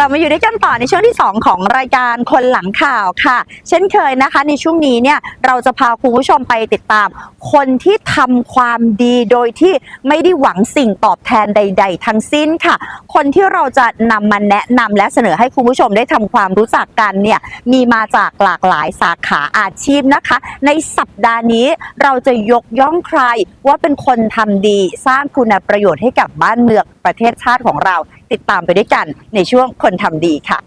ลับมาอยู่ด้วยกันต่อในช่วงที่ 2 ของรายการคนหลังข่าวค่ะ เช่นเคยนะคะ ในช่วงนี้เนี่ยเราจะพาคุณผู้ชมไปติดตาม คนที่ทำความดีโดยที่ไม่ได้หวังสิ่งตอบแทนใด ๆ ทั้งสิ้นค่ะ คนที่เราจะนำมาแนะนำและเสนอให้คุณผู้ชมได้ทำความรู้จักกันเนี่ยมีมาจากหลากหลายสาขาอาชีพนะคะ ในสัปดาห์นี้เราจะยกย่องใครว่าเป็นคนทำดีสร้างคุณประโยชน์ให้กับบ้านเมืองประเทศชาติของเราติดตามไปด้วยกันในช่วงคนทำดีค่ะ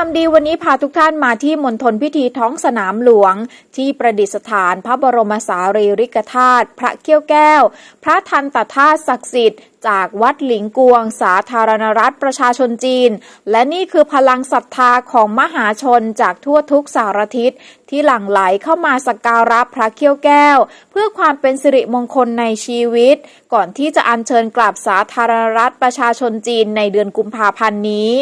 ทำดีวันนี้พาทุกท่านมาที่มณฑลพิธีท้องสนามหลวง ที่ประดิษฐานพระบรมสารีริกธาตุพระเขี้ยวแก้ว พระทันตธาตุศักดิ์สิทธิ์จากวัดหลิงกวง สาธารณรัฐประชาชนจีน และนี่คือพลังศรัทธาของมหาชนจากทั่วทุกสารทิศที่หลั่งไหลเข้ามาสักการะพระเขี้ยวแก้ว เพื่อความเป็นสิริมงคลในชีวิต ก่อนที่จะอัญเชิญกลับสาธารณรัฐประชาชนจีนในเดือนกุมภาพันธ์นี้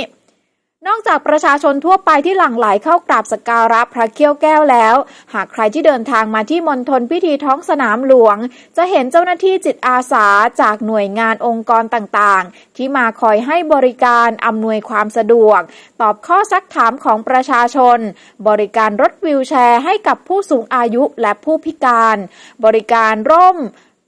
นอกจากประชาชนทั่วไปที่หลั่งไหลเข้ากราบสการะพระเขี้ยวแก้วแล้ว หากใครที่เดินทางมาที่มณฑลพิธีท้องสนามหลวง จะเห็นเจ้าหน้าที่จิตอาสาจากหน่วยงานองค์กรต่างๆ ที่มาคอยให้บริการอำนวยความสะดวก ตอบข้อซักถามของประชาชน บริการรถวิวแชร์ให้กับผู้สูงอายุและผู้พิการ บริการร่ม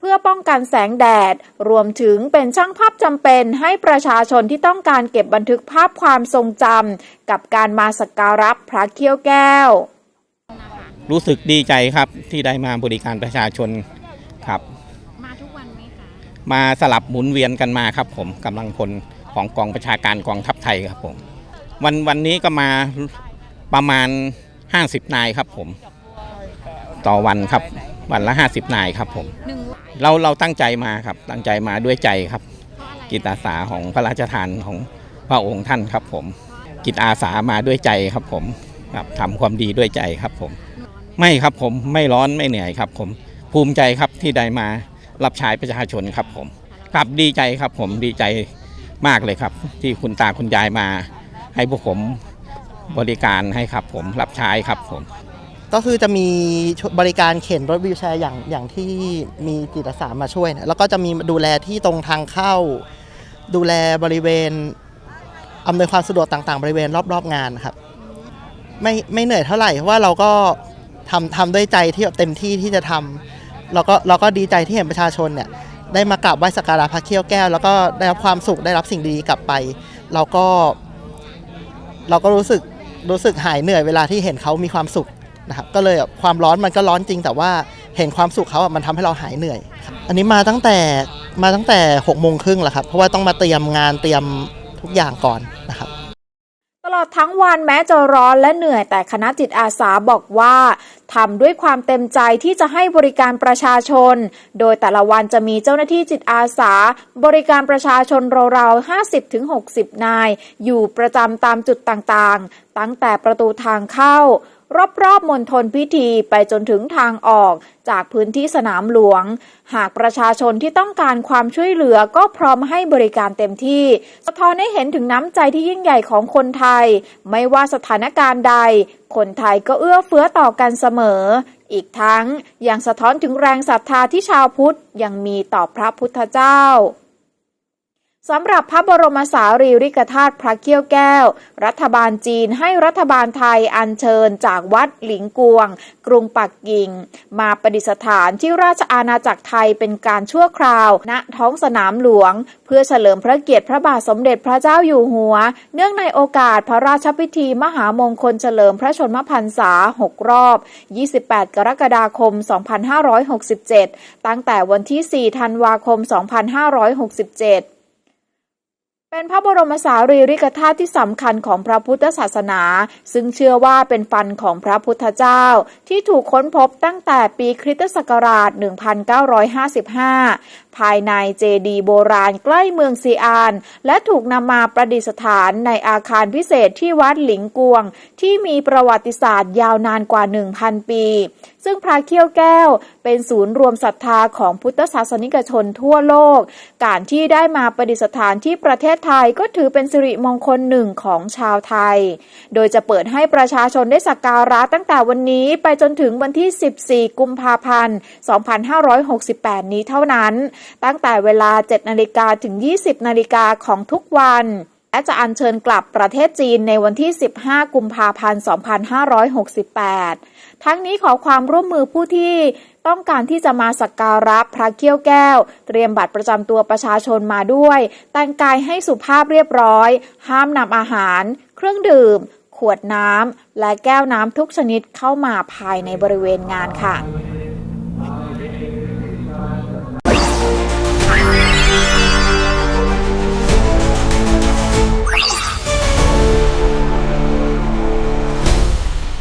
พื่อป้องกันแสงแดด รวมถึงเป็นช่างภาพจำเป็นให้ประชาชนที่ต้องการเก็บบันทึกภาพความทรงจำกับการมาสักการะพระเขี้ยวแก้ว รู้สึกดีใจครับที่ได้มาบริการประชาชนครับ มาทุกวันไหมคะ มาสลับหมุนเวียนกันมาครับผมกำลังพลของกองประชาการกองทัพไทยครับผม วันวันนี้ก็มาประมาณ 50 นายครับผม ต่อวันครับ วันละ 50 นายครับผมหนึ่งวันเราเราตั้งใจมาครับ ตั้งใจมาด้วยใจครับ เพราะอะไรจิตอาสาของพระราชทานของพระองค์ท่านครับผม จิตอาสามาด้วยใจครับผมครับทำความดีด้วยใจครับผม ไม่ครับผมไม่ร้อนไม่เหนื่อยครับ ผมภูมิใจครับที่ได้มารับใช้ประชาชนครับผมครับดีใจครับผมดีใจมากเลยครับ ที่คุณตาคุณยายมา ให้พวกผมบริการให้ครับผมรับใช้ครับผม ก็คือจะมีบริการเข็นรถวีลแชร์อย่างอย่างที่มีจิตอาสามาช่วยนะแล้วก็จะมีดูแลที่ตรงทางเข้า ดูแลบริเวณอำนวยความสะดวกต่างๆ บริเวณรอบๆงานครับ ไม่ไม่เหนื่อยเท่าไหร่เพราะว่าเราก็ทำทำด้วยใจที่แบบเต็มที่ที่จะทำเราก็เราก็ดีใจที่เห็นประชาชนเนี่ยได้มากราบไหว้สักการะพระเขี้ยวแก้ว แล้วก็ได้รับความสุขได้รับสิ่งดีกลับไป เราก็ เราก็รู้สึกรู้สึกหายเหนื่อยเวลาที่เห็นเขามีความสุข นะครับก็เลยแบบความร้อนมันก็ร้อนจริง แต่ว่าเห็นความสุขเขาอะมันทำให้เราหายเหนื่อยครับอันนี้มาตั้งแต่มาตั้งแต่6กโมงครึ่งแหละครับเพราะว่าต้องมาเตรียมงานเตรียมทุกอย่างก่อนนะครับ ตลอดทั้งวันแม้จะร้อนและเหนื่อยแต่คณะจิตอาสาบอกว่าทำด้วยความเต็มใจที่จะให้บริการประชาชน โดยแต่ละวันจะมีเจ้าหน้าที่จิตอาสา บริการประชาชนราวๆ50-60 นาย อยู่ประจำตามจุดต่างๆ ตั้งแต่ประตูทางเข้า รอบๆมณฑลพิธีไปจนถึงทางออกจากพื้นที่สนามหลวง หากประชาชนที่ต้องการความช่วยเหลือก็พร้อมให้บริการเต็มที่ สะท้อนให้เห็นถึงน้ำใจที่ยิ่งใหญ่ของคนไทย ไม่ว่าสถานการณ์ใด คนไทยก็เอื้อเฟื้อต่อกันเสมอ อีกทั้งยังสะท้อนถึงแรงศรัทธาที่ชาวพุทธยังมีต่อพระพุทธเจ้า สำหรับพระบรมสารีริกธาตุพระเขี้ยวแก้ว รัฐบาลจีนให้รัฐบาลไทยอัญเชิญจากวัดหลิงกวง กรุงปักกิ่ง มาประดิษฐานที่ราชอาณาจักรไทยเป็นการชั่วคราว ณท้องสนามหลวง เพื่อเฉลิมพระเกียรติพระบาทสมเด็จพระเจ้าอยู่หัว เนื่องในโอกาสพระราชพิธีมหามงคลเฉลิมพระชนมพรรษา 6 รอบ 28 กรกฎาคม 2567 ตั้งแต่วันที่ 4 ธันวาคม 2567 เป็นพระบรมสารีริกธาตุที่สำคัญของพระพุทธศาสนา ซึ่งเชื่อว่าเป็นฟันของพระพุทธเจ้า ที่ถูกค้นพบตั้งแต่ปีคริสตศักราช 1955 ภายในเจดีโบราณใกล้เมืองซีอาน และถูกนำมาประดิษฐานในอาคารพิเศษที่วัดหลิงกวง ที่มีประวัติศาสตร์ยาวนานกว่า 1,000 ปี ซึ่งพระเขี้ยวแก้ว เป็นศูนย์รวมศรัทธาของพุทธศาสนิกชนทั่วโลก การที่ได้มาประดิษฐานที่ประเทศไทยก็ถือเป็นสิริมงคลหนึ่งของชาวไทย โดยจะเปิดให้ประชาชนได้สักการะตั้งแต่วันนี้ไปจนถึงวันที่ 14 กุมภาพันธ์ 2568 นี้เท่านั้น ตั้งแต่เวลา 7 นาฬิกาถึง 20 นาฬิกาของทุกวันและจะอัญเชิญกลับประเทศจีนในวันที่ 15 กุมภาพันธ์ 2568 ทั้งนี้ขอความร่วมมือผู้ที่ ต้องการที่จะมาสักการะพระเกี้ยวแก้ว เตรียมบัตรประจำตัวประชาชนมาด้วย แต่งกายให้สุภาพเรียบร้อย ห้ามนำอาหาร เครื่องดื่ม ขวดน้ำและแก้วน้ำทุกชนิดเข้ามาภายในบริเวณงานค่ะ